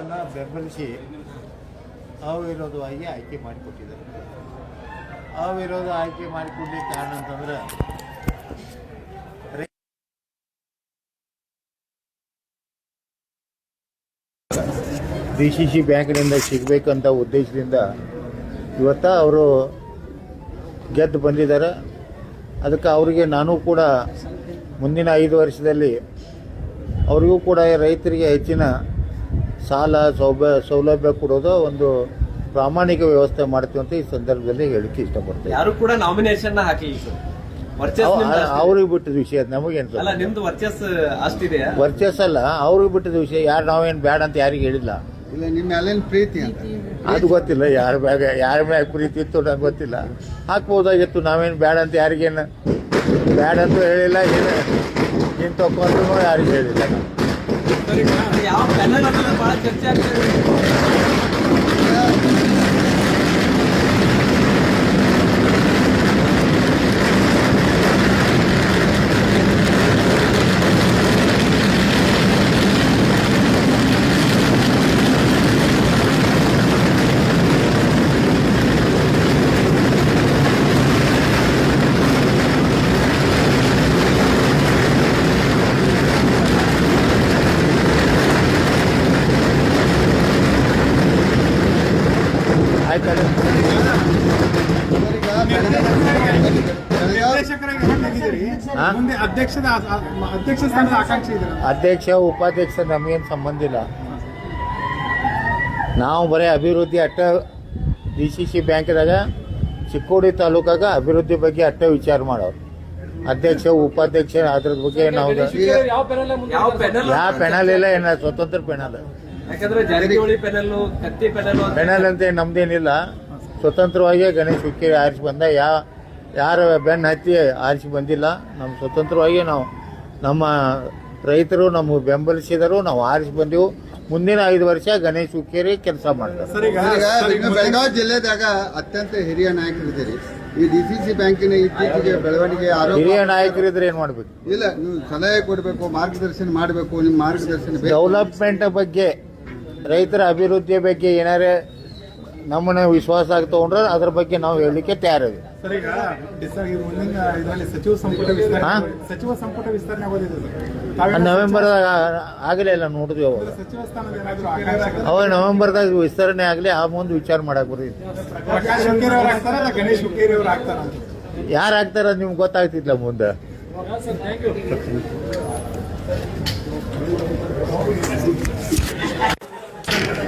ಬೆಂಬಲಿಸಿ ಅವಿರೋಧವಾಗಿ ಆಯ್ಕೆ ಮಾಡಿಕೊಟ್ಟಿದ್ದಾರೆ. ಅವಿರೋಧ ಆಯ್ಕೆ ಮಾಡಿಕೊಡ್ಲಿಕ್ಕೆ ಕಾರಣ ಅಂತಂದ್ರೆ ಡಿ ಸಿ ಸಿ ಬ್ಯಾಂಕ್ನಿಂದ ಸಿಗಬೇಕಂತ ಉದ್ದೇಶದಿಂದ ಇವತ್ತ ಅವರು ಗೆದ್ದು ಬಂದಿದ್ದಾರೆ. ಅದಕ್ಕೆ ಅವರಿಗೆ ನಾನು ಕೂಡ ಮುಂದಿನ ಐದು ವರ್ಷದಲ್ಲಿ ಅವರಿಗೂ ಕೂಡ ರೈತರಿಗೆ ಹೆಚ್ಚಿನ ಸಾಲ ಸೌಭ್ಯ ಸೌಲಭ್ಯ ಕೊಡೋದು ಒಂದು ಪ್ರಾಮಾಣಿಕ ವ್ಯವಸ್ಥೆ ಮಾಡ್ತೀವಿ ಅಂತ ಈ ಸಂದರ್ಭದಲ್ಲಿ ಹೇಳಕ್ಕೆ ಇಷ್ಟಪಡ್ತೇವೆ ಯಾರು ಕೂಡ ನಾಮಿನೇಷನ್ ಹಾಕಲಿಲ್ಲ. ಅವ್ರಿಗೆ ಬಿಟ್ಟಿದ ವಿಷಯ ಅದು ನಮಗೇನು ನಿಮ್ದು ವರ್ಚಸ್ ಅಷ್ಟಿದೆಯಾ? ವರ್ಚಸ್ ಅಲ್ಲ ಅವ್ರಿಗೆ ಬಿಟ್ಟಿದ ವಿಷಯ. ಯಾರು ನಾವೇನು ಬೇಡ ಅಂತ ಯಾರಿಗೆ ಹೇಳಿಲ್ಲ. ಇಲ್ಲ ನಿಮ್ಮ ಮೇಲಿನ ಪ್ರೀತಿ ಅಂತ? ಅದು ಗೊತ್ತಿಲ್ಲ ಯಾರ ಮ್ಯಾಗ ಯಾರ ಮ್ಯಾಗ ಪ್ರೀತಿ ಇತ್ತು ನಂಗೆ ಗೊತ್ತಿಲ್ಲ. ಹಾಕ್ಬೋದಾಗಿತ್ತು ನಾವೇನು ಬೇಡ ಅಂತ ಯಾರಿಗೇನು ಬೇಡ ಅಂತ ಹೇಳಿಲ್ಲ ಏನು ಏನು ತಗೊಂಡ್ರು ಯಾರಿಗೂ ಹೇಳಿಲ್ಲ. ನಾವು ಯಾವ ಅಂತ ಬಹಳ ಚರ್ಚೆ ಆಗ್ತದೆ ಅಧ್ಯಕ್ಷ ಸ್ಥಾನದ ಆಕಾಂಕ್ಷಿ ಇದ್ದೀರ ಅಧ್ಯಕ್ಷ ಉಪಾಧ್ಯಕ್ಷ ನಮಗೇನು ಸಂಬಂಧ ಇಲ್ಲ. ನಾವು ಬರೀ ಅಭಿವೃದ್ಧಿ ಅಟ್ಟ ಡಿ ಸಿ ಸಿ ಬ್ಯಾಂಕ್ದಾಗ ಚಿಕ್ಕೋಡಿ ತಾಲೂಕಾಗ ಅಭಿವೃದ್ಧಿ ಬಗ್ಗೆ ಅಟ್ಟ ವಿಚಾರ ಮಾಡೋರು. ಅಧ್ಯಕ್ಷ ಉಪಾಧ್ಯಕ್ಷ ಅದ್ರ ಬಗ್ಗೆ ನಾವು ಯಾವ ಪೆನಲ್ ಇಲ್ಲ ಏನ ಸ್ವತಂತ್ರ ಪೆನಲ್ ಯಾಕಂದ್ರೆ Jarkiholi panel Katti panel panel ಅಂತ ಏನ್ ನಮ್ದೇನಿಲ್ಲ. ಸ್ವತಂತ್ರವಾಗಿ ಗಣೇಶ ಹುಕ್ಕೇರಿ ಆರಿಸಿ ಬಂದ. ಯಾ ಯಾರ ಬೆನ್ನ ಹತ್ತಿ ಆರಿಸಿ ಬಂದಿಲ್ಲ. ನಮ್ಮ ಸ್ವತಂತ್ರವಾಗಿ ನಾವು ನಮ್ಮ ರೈತರು ನಮ್ಮ ಬೆಂಬಲಿಸಿದರು ನಾವು ಆರಿಸಿ ಬಂದೆವು. ಮುಂದಿನ ಐದು ವರ್ಷ ಗಣೇಶ ಹುಕ್ಕೇರಿ ಕೆಲಸ ಮಾಡ್ತಾರೆ. ಸರ್ ಈಗ ಬೆಳಗಾವಿ ಜಿಲ್ಲೆದಾಗ ಅತ್ಯಂತ ಹಿರಿಯ ನಾಯಕರಿದ್ದೀರಿ. ಈ ಡಿ ಸಿ ಸಿ ಬ್ಯಾಂಕಿನ ಇತ್ತೀಚೆಗೆ ಬೆಳವಣಿಗೆ ಆರೋಗ್ಯ ಹಿರಿಯ ನಾಯಕರಿದ್ರೆ ಏನ್ ಮಾಡ್ಬೇಕು? ಇಲ್ಲ ನೀವು ಸಲಹೆ ಕೊಡಬೇಕು ಮಾರ್ಗದರ್ಶನ ಮಾಡಬೇಕು ನಿಮ್ಮ ಮಾರ್ಗದರ್ಶನ ಬೇಕು. ಡೆವಲಪ್ಮೆಂಟ್ ಬಗ್ಗೆ ರೈತರ ಅಭಿವೃದ್ಧಿಯ ಬಗ್ಗೆ ಏನಾರೇ ನಮ್ಮನ್ನ ವಿಶ್ವಾಸ ಆಗಿ ತಗೊಂಡ್ರೆ ಅದ್ರ ಬಗ್ಗೆ ನಾವು ಹೇಳಲಿಕ್ಕೆ ತಯಾರಿದೆ ಸಚಿವ ಸಂಪುಟ ವಿಸ್ತರಣೆ ಹಾ? ಸಚಿವ ಸಂಪುಟ ವಿಸ್ತರಣೆ ಆಗೋದಿದೆ ನವೆಂಬರ್ ಆಗಲೇ ಇಲ್ಲ ನೋಡಿದ್ವಿ ಅವಾಗ. ಅವಾಗ ನವೆಂಬರ್ದಾಗ ವಿಸ್ತರಣೆ ಆಗಲಿ ಆ ಮುಂದೆ ವಿಚಾರ ಮಾಡಕ್ ಬರೀ ಪ್ರಕಾಶ್ ಹುಕ್ಕೇರಿ ಅವ್ರು ಆಗ್ತಾರ ಗಣೇಶ್ ಹುಕ್ಕೇರಿ ಅವ್ರು ಆಗ್ತಾರ? ಯಾರು ಆಗ್ತಾರ ನಿಮ್ಗೆ ಗೊತ್ತಾಗ್ತಿಲ್ಲ ಮುಂದೆ?